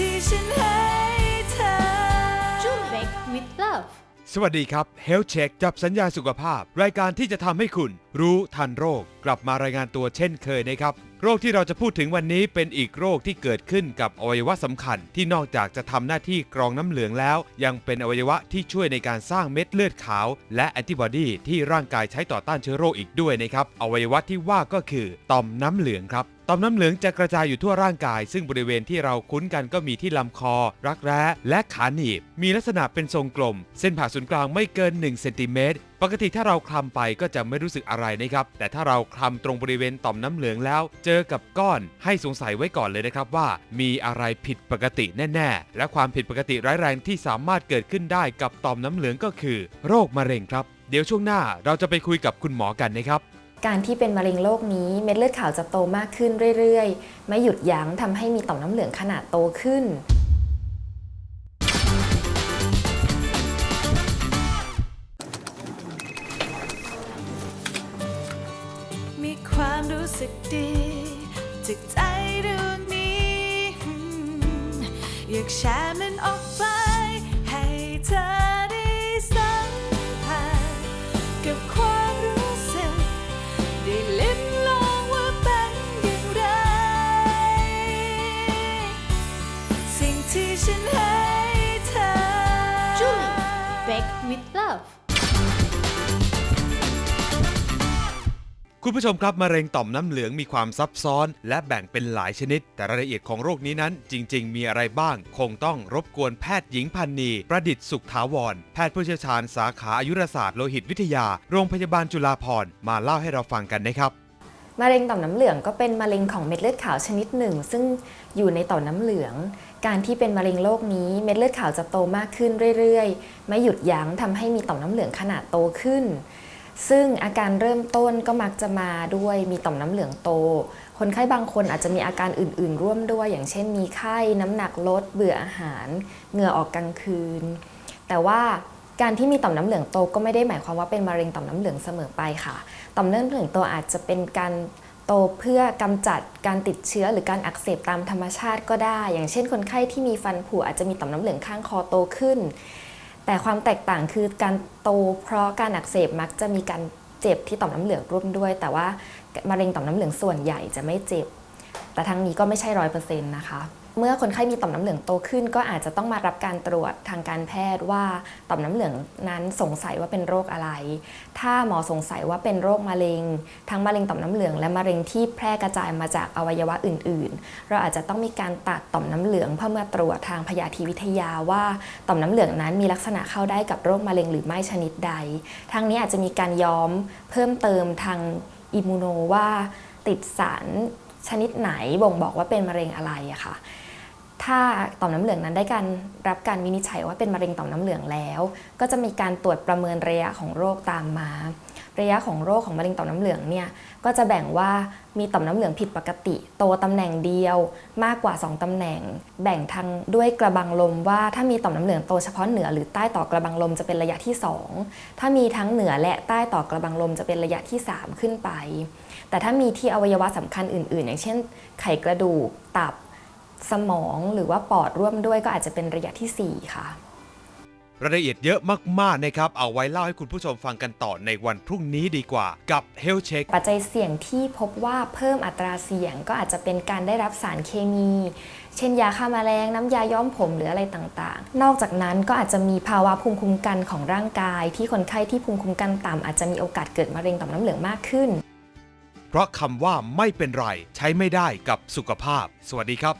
ที่ฉันให้เธอ June Beck with Love สวัสดีครับ Health Check จับสัญญาสุขภาพ รายการที่จะทำให้คุณ รู้ทันโรค กลับมารายงานตัวเช่นเคยนะครับ โรคที่เราจะพูดถึงวันนี้เป็นอีกโรคที่เกิดขึ้นกับอวัยวะสำคัญ ที่นอกจากจะทำหน้าที่กรองน้ำเหลืองแล้ว ยังเป็นอวัยวะที่ช่วยในการสร้างเม็ดเลือดขาว และแอนติบอดีที่ร่างกายใช้ต่อต้านเชื้อโรคอีกด้วยนะครับอวัยวะที่ว่าก็คือต่อมน้ำเหลืองครับ ต่อมน้ำเหลืองจะกระจายอยู่ทั่วร่างกาย ซึ่งบริเวณที่เราคุ้นกันก็มีที่ลำคอ รักแร้และขาหนีบ มีลักษณะเป็นทรงกลม เส้นผ่าศูนย์กลางไม่เกิน1เซนติเมตรปกติถ้าเราคลำไปก็จะไม่รู้สึกอะไรนะครับ แต่ถ้าเราคลำตรงบริเวณต่อมน้ำเหลืองแล้ว เจอกับก้อนให้สงสัยไว้ก่อนเลยนะครับว่า มีอะไรผิดปกติแน่ ๆ และความผิดปกติร้ายแรงที่สามารถเกิดขึ้นได้กับต่อมน้ำเหลืองก็คือ โรคมะเร็งครับ เดี๋ยวช่วงหน้าเราจะไปคุยกับคุณหมอกันนะครับ การที่เป็นมะเร็งโรคนี้เม็ดเลือดขาวจะโตมากขึ้นเรื่อยๆ ไม่หยุดยั้งทำให้มีต่อมน้ำเหลืองขนาดโตขึ้น มีความรู้สึกดีจากใจดวงนี้อืมอยากแชร์มันออกไป Back with love คุณผู้ชมครับมะเร็งต่อมน้ำเหลืองมีความซับซ้อน และแบ่งเป็นหลายชนิด แต่รายละเอียดของโรคนี้นั้น จริง ๆ มีอะไรบ้าง คงต้องรบกวนแพทย์หญิงพันนีประดิษฐ์สุขถาวร แพทย์ผู้เชี่ยวชาญสาขาอายุรศาสตร์โลหิตวิทยา โรงพยาบาลจุฬาภรณ์มาเล่าให้เราฟังกันนะครับมะเร็งต่อมน้ำเหลืองก็เป็นมะเร็งของเม็ดเลือดขาวชนิดหนึ่ง ซึ่งอยู่ในต่อมน้ำเหลือง การที่เป็นมะเร็งโรคนี้เม็ดเลือดขาวจะโตมากขึ้นเรื่อยๆ ไม่หยุดยั้งทำให้มีต่อมน้ำเหลืองขนาดโตขึ้น ซึ่งอาการเริ่มต้นก็มักจะมาด้วยมีต่อมน้ำเหลืองโต คนไข้บางคนอาจจะมีอาการอื่นๆ ร่วมด้วย อย่างเช่น มีไข้น้ำหนักลด เบื่ออาหาร เหงื่อออกกลางคืน แต่ว่าการที่มีต่อมน้ำเหลืองโตก็ไม่ได้หมายความว่าเป็นมะเร็งต่อมน้ำเหลืองเสมอไปค่ะ ต่อมน้ำเหลืองโตอาจจะเป็นการ โตเพื่อกำจัดการติดเชื้อหรือการอักเสบตามธรรมชาติก็ได้ อย่างเช่นคนไข้ที่มีฟันผุอาจจะมีต่อมน้ำเหลืองข้างคอโตขึ้น แต่ความแตกต่างคือการโตเพราะการอักเสบมักจะมีการเจ็บที่ต่อมน้ำเหลืองร่วมด้วย แต่ว่ามะเร็งต่อมน้ำเหลืองส่วนใหญ่จะไม่เจ็บ แต่ทั้งนี้ก็ไม่ใช่ร้อยเปอร์เซ็นต์นะคะ เมื่อคนไข้มีต่อมน้ำเหลืองโตขึ้น ก็อาจจะต้องมารับการตรวจทางการแพทย์ว่าต่อมน้ำเหลืองนั้นสงสัยว่าเป็นโรคอะไร ถ้าหมอสงสัยว่าเป็นโรคมะเร็ง ทั้งมะเร็งต่อมน้ำเหลืองและมะเร็งที่แพร่กระจายมาจากอวัยวะอื่น ๆ เราอาจจะต้องมีการตัดต่อมน้ำเหลืองเพื่อมาตรวจทางพยาธิวิทยาว่าต่อมน้ำเหลืองนั้นมีลักษณะเข้าได้กับโรคมะเร็งหรือไม่ชนิดใด ทางนี้อาจจะมีการย้อมเพิ่มเติมทางอิมมูโนว่าติดสาร ชนิดไหนบ่งบอกว่าเป็นมะเร็งอะไรอะค่ะ ถ้าต่อมน้ำเหลืองนั้นได้การรับการวินิจฉัยว่าเป็นมะเร็งต่อมน้ำเหลืองแล้ว ก็จะมีการตรวจประเมินระยะของโรคตามมา ระยะของโรคของมะเร็งต่อมน้ำเหลืองเนี่ยก็จะแบ่งว่ามีต่อมน้ำเหลืองผิดปกติ โตตำแหน่งเดียวมากกว่า 2ตำแหน่ง แบ่งทางด้วยกระบังลมว่าถ้ามีต่อมน้ำเหลืองโตเฉพาะเหนือหรือใต้ต่อกระบังลมจะเป็นระยะที่ 2 ถ้ามีทั้งเหนือและใต้ต่อกระบังลมจะเป็นระยะที่ 3 ขึ้นไป แต่ถ้ามีที่อวัยวะสำคัญอื่น ๆ อย่างเช่น ไขกระดูกตับสมองหรือว่าปอดร่วมด้วยก็อาจจะเป็นระยะทีสี่4 ค่ะ รายละเอียดเยอะมากๆนะครับ เอาไว้เล่าให้คุณผู้ชมฟังกันต่อในวันพรุ่งนี้ดีกว่ากับ Health Check ปัจจัยเสี่ยงที่พบว่าเพิ่มอัตราเสี่ยงก็อาจจะเป็นการได้รับสารเคมี เช่นยาฆ่าแมลงน้ำยาย้อมผมหรืออะไรต่างๆ นอกจากนั้นก็อาจจะมีภาวะภูมิคุ้มกันของร่างกาย ที่คนไข้ที่ภูมิคุ้มกันต่ำอาจจะมีโอกาสเกิดมะเร็งต่อมน้ำเหลืองมากขึ้น เพราะคำว่าไม่เป็นไรใช้ไม่ได้กับสุขภาพ สวัสดีครับ